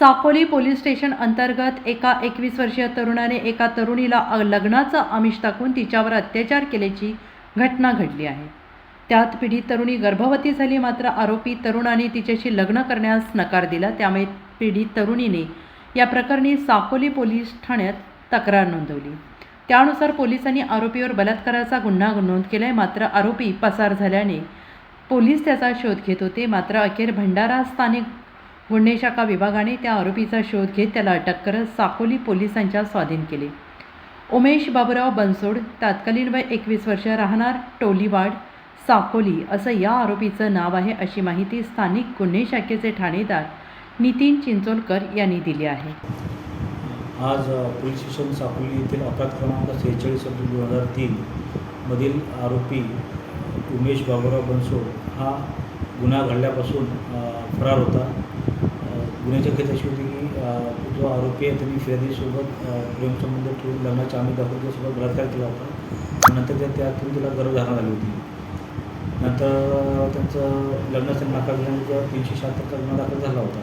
Sakoli police station अंतर्गत एका एकवीस वर्षीय तरुणाने एका तरुणीला लग्नाचं आमिष टाकून तिच्यावर अत्याचार केल्याची घटना घडली आहे. त्यात पीडित तरुणी गर्भवती झाली मात्र आरोपी तरुणाने तिच्याशी लग्न करण्यास नकार दिला. त्यामुळे पीडित तरुणीने या प्रकरणी साकोली पोलीस ठाण्यात तक्रार नोंदवली. त्यानुसार पोलिसांनी आरोपीवर बलात्काराचा गुन्हा नोंद केलाय मात्र आरोपी पसार झाल्याने पोलीस त्याचा शोध घेत होते. मात्र अखेर भंडारा स्थानिक गुन्हे शाखा विभागाने त्या आरोपीचा शोध घेत त्याला अटक करत साकोली पोलिसांच्या स्वाधीन केले. उमेश बाबुराव बनसोड तात्कालीन वय एकवीस वर्ष राहणार टोलीवाड साकोली असं या आरोपीचं नाव आहे अशी माहिती स्थानिक गुन्हे शाखेचे ठाणेदार नितीन चिंचोलकर यांनी दिली आहे. आज पोलीस स्टेशन साकोली येथील अपराध क्रमांक सेहेचाळीस दोन हजार तीन मधील आरोपी उमेश बाबुराव बनसोड हा गुन्हा घडल्यापासून फरार होता. गुन्ह्याच्या गुन्ह्याची अशी होती की जो आरोपी आहे त्यांनी फिर्यादीसोबत प्रेमसंबंध ठेवून लग्नाच्या आम्ही दाखवून त्यासोबत बलात्कार केला होता. नंतर त्या त्यातून तिला गर्भधारणा झाली होती. नंतर त्यांचं लग्नाचा नकार झाल्यानंतर तीनशे शहात्तरचा गुन्हा दाखल झाला होता.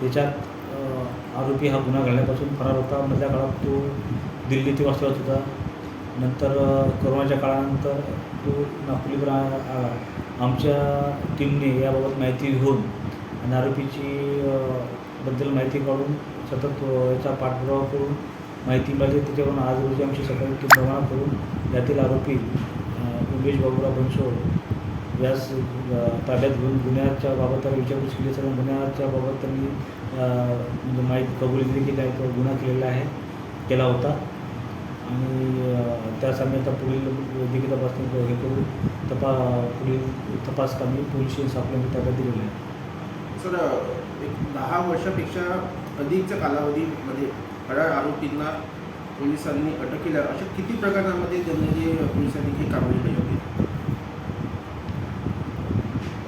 त्याच्यात आरोपी हा गुन्हा घडल्यापासून फरार होता. मधल्या काळात तो दिल्ली ते वास्तव्यात होता. नंतर कोरोनाच्या काळानंतर तो नागपूरवर आला आमच्या टीमने याबाबत माहिती घेऊन आणि आरोपीची बद्दल माहिती काढून सतत याचा पाठपुरावा करून माहिती मिळाली. त्याच्यावरून आज रोजी आमची सकाळी टीम रवाना करून यातील आरोपी उमेश बाबुराव बनसोड यास ताब्यात घेऊन गुन्ह्याच्या बाबत त्याला विचारपूस केली. सगळं गुन्ह्याच्या बाबत त्यांनी म्हणजे माहिती कबुली दिली की काय गुन्हा केलेला आहे केला होता. आणि अ, त्यास आम्ही आता पुढील वैद्यकीय तपासणी हे करू. तपा पुढील तपास कामी पोलीस आपल्या ताब्यात दिलेलं आहे. सर एक दहा वर्षापेक्षा अधिकच्या कालावधीमध्ये फरार आरोपींना पोलिसांनी अटक केल्या. अशा किती प्रकरणामध्ये जनरली पोलिसांनी ही कारवाई केली होती?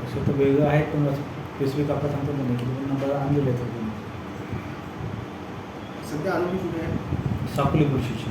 असं तर वेगळं आहे पण स्पेसिफिक आपण सांगतो नाही की नंबर आणलेले आहेत. सध्या आरोपी कुठे आहे साकोली पोलीस स्टेशन